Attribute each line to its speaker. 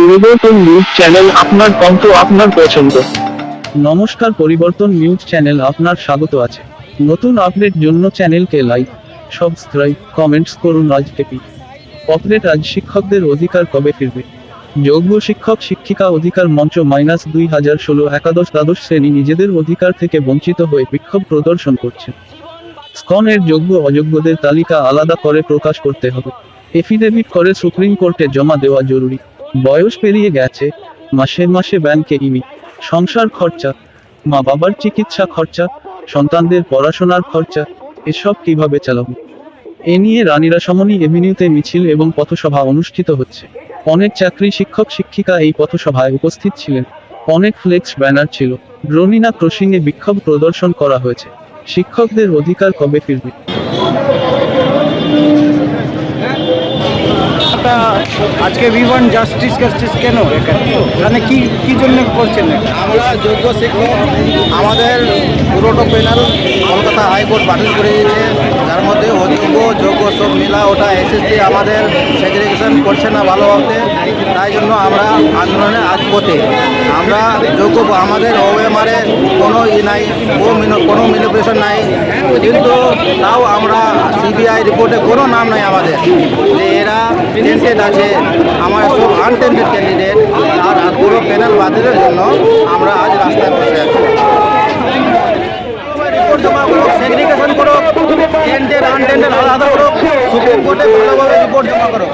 Speaker 1: পরিবর্তন news channel আপনার কণ্ঠ আপনার পছন্দ।
Speaker 2: নমস্কার পরিবর্তন নিউজ চ্যানেল আপনার স্বাগত আছে। নতুন আপডেট জন্য চ্যানেলকে লাইক, সাবস্ক্রাইব, কমেন্টস করুন আজকে পি অপডেট আজ শিক্ষকদের অধিকার কবে ফিরবে? যোগ্য শিক্ষক, শিক্ষিকা অধিকার মঞ্চ মাইনাস দুই হাজার ষোলো একাদশ দ্বাদশ শ্রেণি নিজেদের অধিকার থেকে বঞ্চিত হয়ে বিক্ষোভ প্রদর্শন করছে। স্কনের যোগ্য অযোগ্যদের তালিকা আলাদা করে প্রকাশ করতে হবে। এফিডেভিট করে সুপ্রিম কোর্টে জমা দেওয়া জরুরি। বয়স পেরিয়ে গেছে, মাসে মাসে ব্যাংকে ইমি সংসার খরচা, মা বাবার চিকিৎসা খরচা, সন্তানদের পড়াশোনার খরচা, এসব কীভাবে চালাবো? এ নিয়ে রানীরা সমনী এভিনিউতে মিছিল এবং পথসভা অনুষ্ঠিত হচ্ছে। অনেক চাকরি শিক্ষক শিক্ষিকা এই পথসভায় উপস্থিত ছিলেন। অনেক ফ্লেক্স ব্যানার ছিল। রনিনা ক্রসিংয়ে বিক্ষোভ প্রদর্শন করা হয়েছে। শিক্ষকদের অধিকার কবে ফিরবে?
Speaker 3: আজকে ভিভান জাস্টিস জাস্টিস কেন এখানে কি কি জন্য করছেন?
Speaker 4: আমরা যোগ্য শিক্ষক আমাদের পুরোটো প্যানেল কলকাতা হাইকোর্ট বাতিল করে দিয়েছে। যার মধ্যে অযোগ্য, যোগ্য সব মিলা ওটা এসএসসি আমাদের সেগ্রিগেশন করছে না ভালোভাবে। তাই জন্য আমরা আন্দোলনে পথে আমরা যোগ্য আমাদের ওএমআরে কোনো ই নাই, কোনো মিনিপুলেশন নাই। কিন্তু তাও আমরা সিবিআই রিপোর্টে কোনো নাম নাই আমাদের। যে এরা টেন্টেড আছে, আমার সব আনটেন্টেড ক্যান্ডিডেট আর পুরো প্যানেল বাতিলের জন্য আমরা আজ রাস্তায় বসে আছি রিপোর্ট জমা করো সেগ্রিগেশন করো টেন্টেড আনটেন্টেড আলাদা করো সুপ্রিম কোর্টে ভালোভাবে রিপোর্ট জমা করো।